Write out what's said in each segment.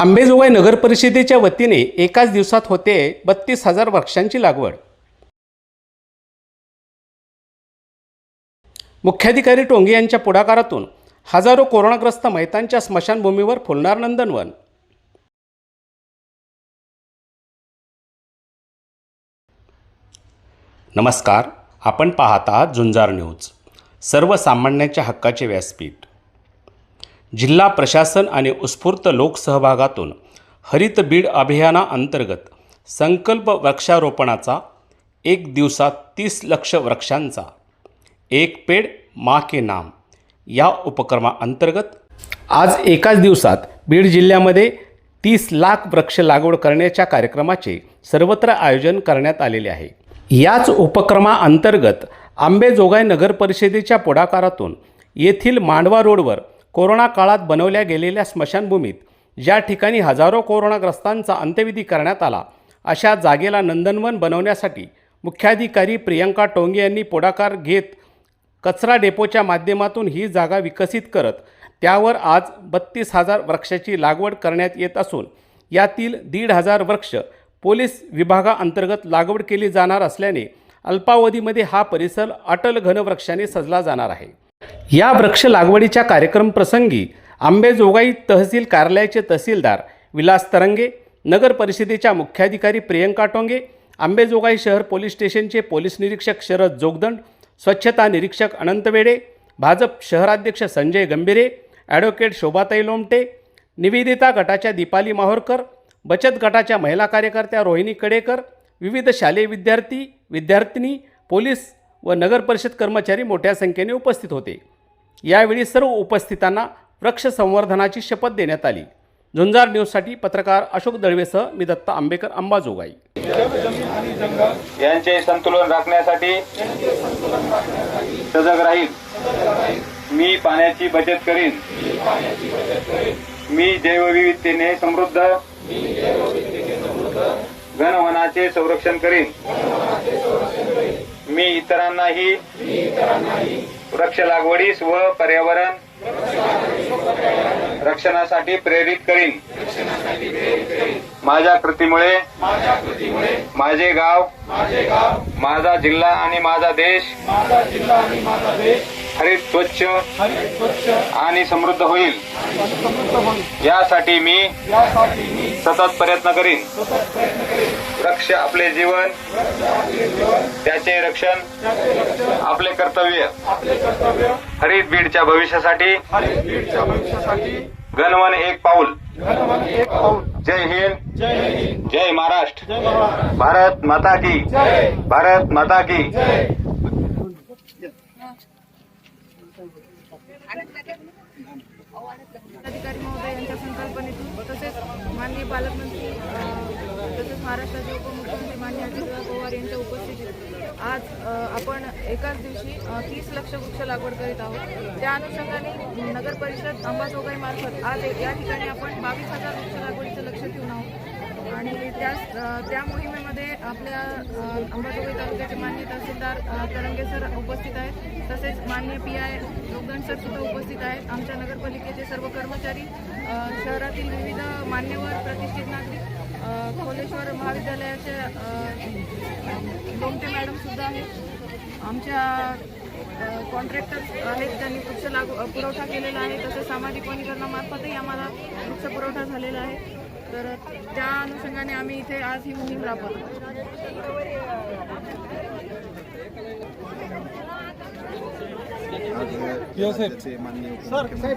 आंबेजोगाई नगर परिषदेच्या वतीने एकाच दिवसात होते बत्तीस हजार वृक्षांची लागवड. मुख्याधिकारी टोंगे यांच्या पुढाकारातून हजारो कोरोनाग्रस्त मैतांच्या स्मशानभूमीवर फुलणार नंदनवन. नमस्कार आपण पाहत आहात झुंजार न्यूज. सर्वसामान्यांच्या हक्काचे व्यासपीठ. जिल्हा प्रशासन आणि उत्स्फूर्त लोकसहभागातून हरित बीड अभियानाअंतर्गत संकल्प वृक्षारोपणाचा एक दिवसात तीस लक्ष वृक्षांचा एक पेड मा के नाम या उपक्रमाअंतर्गत आज एकाच दिवसात बीड जिल्ह्यामध्ये तीस लाख वृक्ष लागवड करण्याच्या कार्यक्रमाचे सर्वत्र आयोजन करण्यात आलेले आहे. याच उपक्रमाअंतर्गत आंबेजोगाई नगर परिषदेच्या पुढाकारातून येथील मांडवा रोडवर कोरोना काळात बनवल्या गेलेल्या स्मशानभूमीत ज्या ठिकाणी हजारो कोरोनाग्रस्तांचा अंत्यविधी करण्यात आला अशा जागेला नंदनवन बनवण्यासाठी मुख्याधिकारी प्रियंका टोंगे यांनी पुढाकार घेत कचरा डेपोच्या माध्यमातून ही जागा विकसित करत त्यावर आज बत्तीस हजार वृक्षाची लागवड करण्यात येत असून यातील दीड हजार वृक्ष पोलीस विभागाअंतर्गत लागवड केली जाणार असल्याने अल्पावधीमध्ये हा परिसर अटल घनवृक्षाने सजला जाणार आहे. या वृक्ष लागवडीच्या कार्यक्रम प्रसंगी आंबेजोगाई तहसील कार्यालयाचे तहसीलदार विलास तरंगे नगर परिषदेच्या मुख्याधिकारी प्रियंका टोंगे आंबेजोगाई शहर पोलीस स्टेशनचे पोलीस निरीक्षक शरद जोगदंड स्वच्छता निरीक्षक अनंत वेडे भाजप शहराध्यक्ष संजय गंभीरे ॲडव्होकेट शोभाताई लोमटे निवेदिता गटाच्या दीपाली माहोरकर बचत गटाच्या महिला कार्यकर्त्या रोहिणी कडेकर विविध शालेय विद्यार्थी विद्यार्थिनी पोलीस व नगर परिषद कर्मचारी मोठ्या संख्येने उपस्थित होते. यावेळी सर्व उपस्थितांना वृक्ष संवर्धनाची शपथ देण्यात आली. झुंजार न्यूजसाठी पत्रकार अशोक दळवेसह मी दत्ता आंबेकर अंबाजोगाई. यांचे संतुलन राखण्यासाठी सजग राहील. मी पाण्याची बचत करीन. मी जैवविविधतेने समृद्ध घनवनाचे संरक्षण करीन. मी इतरांनाही वृक्ष लागवडीस व पर्यावरण रक्षणासाठी प्रेरित करीन. माझ्या कृतीमुळे माझे गाव माझा जिल्हा आणि माझा देश हरित स्वच्छ आणि समृद्ध होईल. यासाठी मी सतत प्रयत्न करीन. वृक्ष आपले जीवन त्याचे रक्षण आपले कर्तव्य. हरित बीडच्या भविष्यासाठी गणवन एक पाऊल. जय हिंद. जय महाराष्ट्र. भारत माता की. भारत माता की. अधिकारी महोदय यांच्या संकल्पनेतून तसेच माननीय पालकमंत्री तसेच महाराष्ट्राचे उपमुख्यमंत्री माननीय अजितदादा पवार यांच्या उपस्थितीत आज आपण एकाच दिवशी तीस लक्ष वृक्ष लागवड करीत आहोत. त्या अनुषंगाने नगर परिषद अंबाजोगाईमार्फत आज एक- या ठिकाणी आपण बावीस हजार वृक्ष लागवडीचं लक्ष ठेवून आहोत. आणि त्या त्या मोहिमेमध्ये आपल्या अंबाजोगाई तालुक्याचे मान्य तहसीलदार तरंगे सर उपस्थित आहेत. मान्य पी आय योगदन सर सुद्धा उपस्थित आहेत. आमच्या नगरपालिकेचे सर्व कर्मचारी शहरातील विविध मान्यवर प्रतिष्ठित नागरिक कोलेश्वर खोलेश्वर महाविद्यालयाचे लोमटे मॅडमसुद्धा आहेत. आमच्या कॉन्ट्रॅक्टर्स आहेत त्यांनी वृक्ष लागू पुरवठा केलेला आहे. तसंच सामाजिक वनीकरणामार्फतही आम्हाला वृक्ष पुरवठा झालेला आहे. तर त्या अनुषंगाने आम्ही इथे आज ही मोहीम राबवतो. माननीय उपमुख्यमंत्री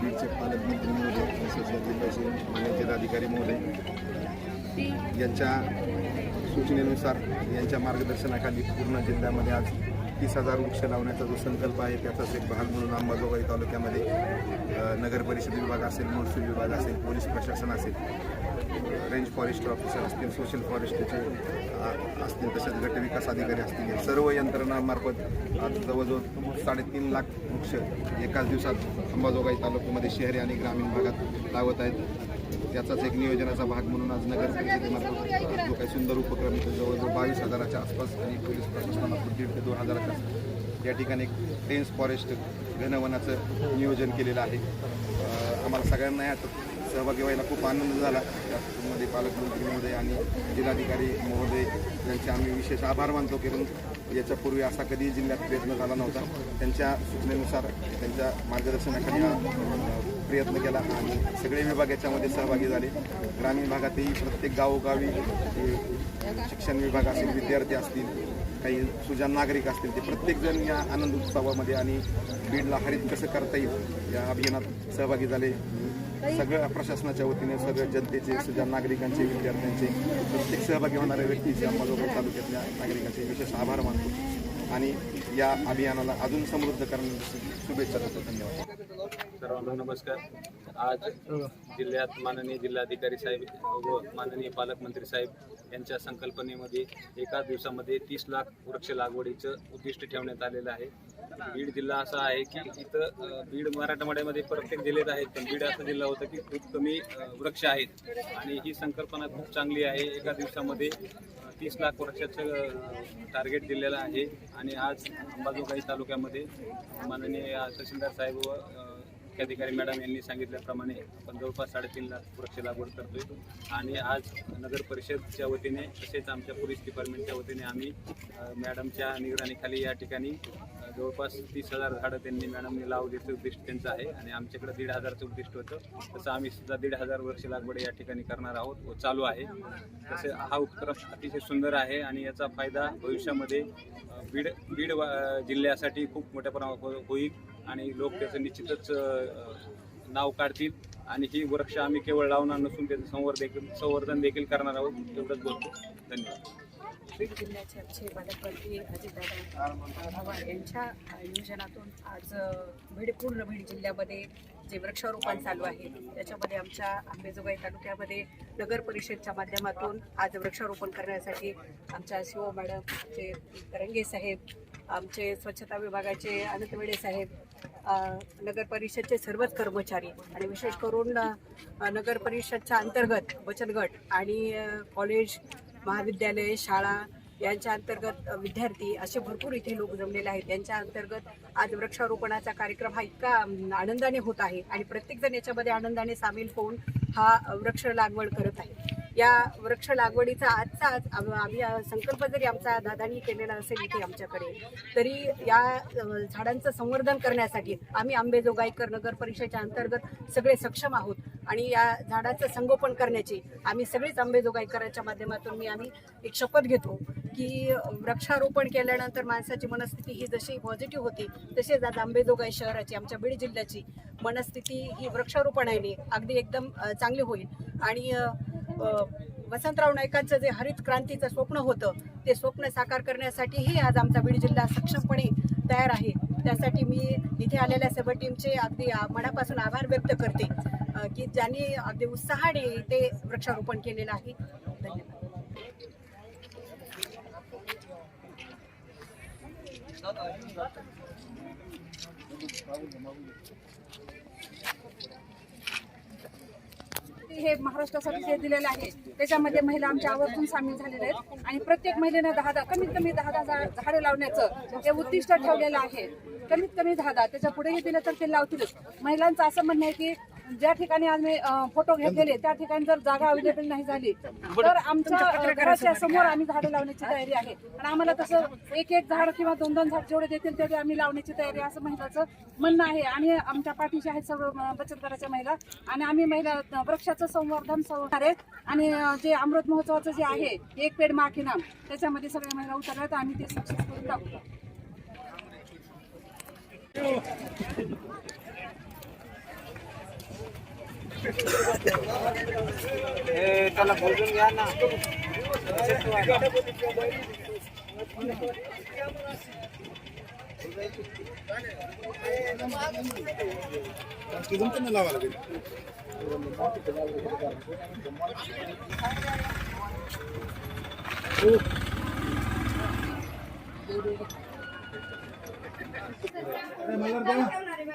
बीडचे पालकमंत्री महोदय तसेच या जिल्ह्याचे मान्य जिल्हाधिकारी महोदय यांच्या सूचनेनुसार यांच्या मार्गदर्शनाखाली पूर्ण जिल्ह्यामध्ये आज तीस हजार वृक्ष लावण्याचा जो संकल्प आहे त्याचाच एक भाग म्हणून अंबाजोगाई तालुक्यामध्ये नगरपरिषद नगर परिषद विभाग असेल महसूल विभाग असेल पोलीस प्रशासन असेल रेंज फॉरेस्ट ऑफिसर असतील सोशल फॉरेस्टचे असतील तसेच गट विकास अधिकारी असतील या सर्व यंत्रणांमार्फत आज जवळजवळ साडेतीन लाख वृक्ष एकाच दिवसात अंबाजोगाई तालुक्यामध्ये शहरी आणि ग्रामीण भागात लावत आहेत. त्याचाच एक नियोजनाचा भाग म्हणून आज नगर परिषदेमार्फत जो काही सुंदर उपक्रम जवळजवळ बावीस हजाराच्या आसपास आणि पोलीस प्रशासनामार्फत दीड ते दोन हजाराच्या आसपास या ठिकाणी टेन्स फॉरेस्ट घनवनाचं नियोजन केलेलं आहे. आम्हाला सगळ्यांना या सहभागी व्हायला खूप आनंद झाला. त्यामध्ये पालकमंत्री महोदय आणि जिल्हाधिकारी महोदय यांचे आम्ही विशेष आभार मानतो कारण याच्यापूर्वी असा कधी जिल्ह्यात प्रयत्न झाला नव्हता. त्यांच्या सूचनेनुसार त्यांच्या मार्गदर्शनाखाली हा प्रयत्न केला आणि सगळे विभाग याच्यामध्ये सहभागी झाले. ग्रामीण भागातही प्रत्येक गावोगावी शिक्षण विभाग असेल विद्यार्थी असतील काही सुजान नागरिक असतील ते प्रत्येकजण या आनंद उत्सवामध्ये आणि बीडला हरित कसं करता येईल या अभियानात सहभागी झाले. सगळ्या प्रशासनाच्या वतीने सगळ्या जनतेचे सगळ्या नागरिकांचे विद्यार्थ्यांचे प्रत्येक सहभागी होणाऱ्या व्यक्तीचे अंबाजोगाई तालुक्यातल्या नागरिकांचे विशेष आभार मानतो. आणि या अभियानाला अजून समृद्ध करण्यासाठी शुभेच्छा देतो. धन्यवाद. सर्वांना नमस्कार. आज जिल्ह्यात माननीय जिल्हाधिकारी साहेब व माननीय पालकमंत्री साहेब यांच्या संकल्पनेमध्ये एका दिवसामध्ये तीस लाख वृक्ष लागवडीचं उद्दिष्ट ठेवण्यात आलेलं आहे. बीड जिल्हा असा आहे की इथं बीड मराठवाड्यामध्ये प्रत्येक जिल्ह्यात आहेत पण बीड असा जिल्हा होता की खूप कमी वृक्ष आहेत. आणि ही संकल्पना खूप चांगली आहे. एका दिवसामध्ये तीस लाख वर्षाचं टार्गेट दिलेलं आहे. आणि आज अंबाजोगाई तालुक्यामध्ये माननीय तहसीलदार साहेब व मुख्याधिकारी मॅडम यांनी सांगितल्याप्रमाणे आपण जवळपास साडेतीन लाख वृक्ष लागवड करतोय. आणि आज नगर परिषदच्या वतीने तसेच आमच्या पोलीस डिपार्टमेंटच्या वतीने आम्ही मॅडमच्या निगराणीखाली या ठिकाणी जवळपास तीस हजार झाडं त्यांनी मॅडमने लावल्याचं उद्दिष्ट त्यांचं आहे आणि आमच्याकडे दीड हजारचं उद्दिष्ट होतं. तसं आम्ही सुद्धा दीड हजार वर्ष लागवड या ठिकाणी करणार आहोत व चालू आहे. तसे हा उपक्रम अतिशय सुंदर आहे आणि याचा फायदा भविष्यामध्ये बीड बीड वा- जिल्ह्यासाठी खूप मोठ्या प्रमाणात होईल. आणि लोक त्याचं निश्चितच नाव काढतील. आणि ही वृक्ष आम्ही केवळ लावणार नसून त्याचं संवर्धन देखील संवर्धन देखील करणार आहोत. एवढंच बोलतो. धन्यवाद. बीड जिल्ह्याचे अच्छे पालकमंत्री अजितदादा पवार यांच्या नियोजनातून आज बीड पूर्ण बीड जिल्ह्यामध्ये जे वृक्षारोपण चालू आहे त्याच्यामध्ये आमच्या आंबेजोगाई तालुक्यामध्ये नगर परिषदच्या माध्यमातून आज वृक्षारोपण करण्यासाठी आमच्या शिव मॅडम आमचे तरंगे साहेब आमचे स्वच्छता विभागाचे अनंतवेडे साहेब नगर परिषदचे सर्वच कर्मचारी आणि विशेष करून नगर परिषदच्या अंतर्गत बचत गट आणि कॉलेज महाविद्यालय शाळा यांच्या अंतर्गत विद्यार्थी असे भरपूर इथे लोक जमलेले आहेत. त्यांच्या अंतर्गत आज वृक्षारोपणाचा कार्यक्रम हा इतका आनंदाने होत आहे आणि प्रत्येकजण याच्यामध्ये आनंदाने सामील होऊन हा वृक्ष लागवड करत आहे. या वृक्ष लागवडीचा आजचा आज आम्ही संकल्प जरी आमचा दादांनी केलेला असेल इथे आमच्याकडे तरी या झाडांचं संवर्धन करण्यासाठी आम्ही आंबेजोगाईकर नगर परिषदेच्या अंतर्गत सगळे सक्षम आहोत. आणि या झाडाचं संगोपन करण्याची आम्ही सगळेच आंबेजोगाईकरांच्या माध्यमातून मी आम्ही एक शपथ घेतो की वृक्षारोपण केल्यानंतर माणसाची मनस्थिती ही जशी पॉझिटिव्ह होती तसेच आज आंबेजोगाई शहराची आमच्या बीड जिल्ह्याची मनस्थिती ही वृक्षारोपणाने अगदी एकदम चांगली होईल. आणि वसंतराव नाईकांचं जे हरित क्रांतीचं स्वप्न होतं ते स्वप्न साकार करण्यासाठीही आज आमचा बीड जिल्हा सक्षमपणे तयार आहे. त्यासाठी मी इथे आलेल्या सर्व टीमचे अगदी मनापासून आभार व्यक्त करते की ज्यांनी अगदी उत्साहाने ते वृक्षारोपण केलेलं आहे. धन्यवाद. हे महाराष्ट्रासाठी जे दिलेलं आहे त्याच्यामध्ये महिला आमच्या आवर्जून सामील झालेल्या आहेत. आणि प्रत्येक महिलेनं दहा दहा कमीत कमी दहा दहा झा- झाडे लावण्याचं जे उद्दिष्ट ठेवलेलं आहे. कमीत कमी दहा दहा त्याच्या पुढेही दिलं तर ते लावतीलच. महिलांचं असं म्हणणं आहे की ज्या ठिकाणी आम्ही फोटो घेतलेले त्या ठिकाणी जर जागा अवेलेबल नाही झाली तर आमच्या घराच्या समोर आम्ही झाडं लावण्याची तयारी आहे. आणि आम्हाला तसं एक एक झाड किंवा दोन दोन झाड जेवढे देतील तेवढे आम्ही लावण्याची तयारी असं महिलाचं म्हणणं आहे. आणि आमच्या पाठीशी आहेत सर्व बचत गटाच्या महिला. आणि आम्ही महिला वृक्षाचं संवर्धन संवर्धन आणि जे अमृत महोत्सवाचं जे आहे एक पेड मा नाम त्याच्यामध्ये सगळ्या महिला उतरल्यात. आणि ते सक्सेस करून त्याला बोलून घ्या ना तुमचं लावा लागेल मला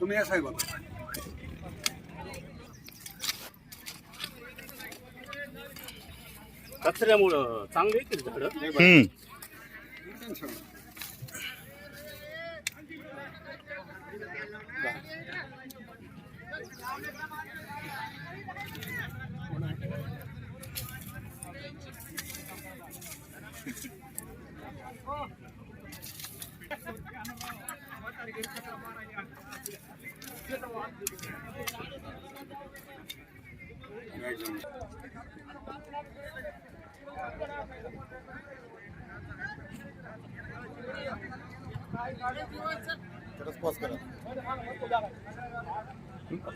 तुम्ही या साहेब कचऱ्यामुळं चांगले झाडं?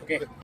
करा